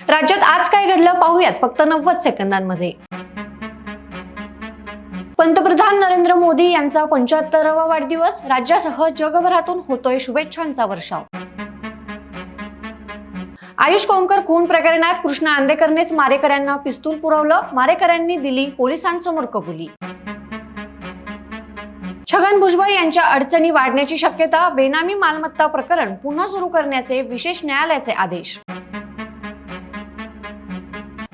राज्यात आज काय घडलं पाहूयात फक्त नव्वद सेकंदांमध्ये. पंतप्रधान नरेंद्र मोदी यांचा पंच्याहत्तरावा वाढदिवस राज्यासह जगभरातून होतोय शुभेच्छांचा वर्षाव. आयुष कोंकर खून प्रकरणात कृष्णा आंदेकरनेच मारेकऱ्यांना पिस्तूल पुरवलं मारेकऱ्यांनी दिली पोलिसांसमोर कबुली. छगन भुजबळ यांच्या अडचणी वाढण्याची शक्यता बेनामी मालमत्ता प्रकरण पुन्हा सुरू करण्याचे विशेष न्यायालयाचे आदेश.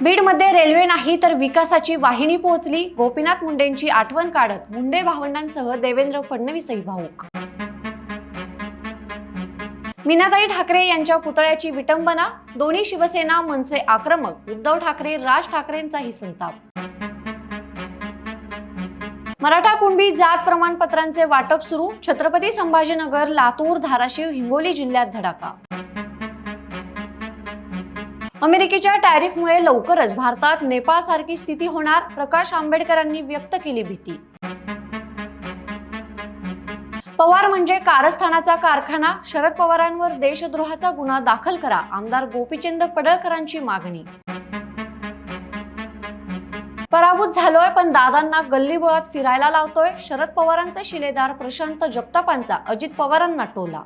बीडमध्ये रेल्वे नाही तर विकासाची वाहिनी पोहोचली. गोपीनाथ मुंडेंची आठवण काढत मुंडे भावंडांसह देवेंद्र फडणवीसही भाऊक मीनाताई ठाकरे यांच्या पुतळ्याची विटंबना दोन्ही शिवसेना मनसे आक्रमक उद्धव ठाकरे राज ठाकरेंचाही संताप. मराठा कुणबी जात प्रमाणपत्रांचे वाटप सुरू छत्रपती संभाजीनगर लातूर धाराशिव हिंगोली जिल्ह्यात धडाका. अमेरिकेच्या टॅरिफमुळे लवकरच भारतात नेपाळ सारखी स्थिती होणार प्रकाश आंबेडकरांनी व्यक्त केली भीती. पवार म्हणजे कारस्थानाचा कारखाना शरद पवारांवर देशद्रोहाचा गुन्हा दाखल करा आमदार गोपीचंद पडळकरांची मागणी. पराभूत झालोय पण दादांना गल्लीबोळात फिरायला लावतोय शरद पवारांचे शिलेदार प्रशांत जगतापांचा अजित पवारांना टोला.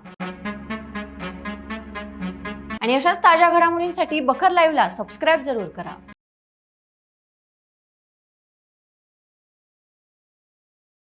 आणि अशाच ताज्या घडामोडींसाठी बखर लाईव्हला सबस्क्राईब जरूर करा.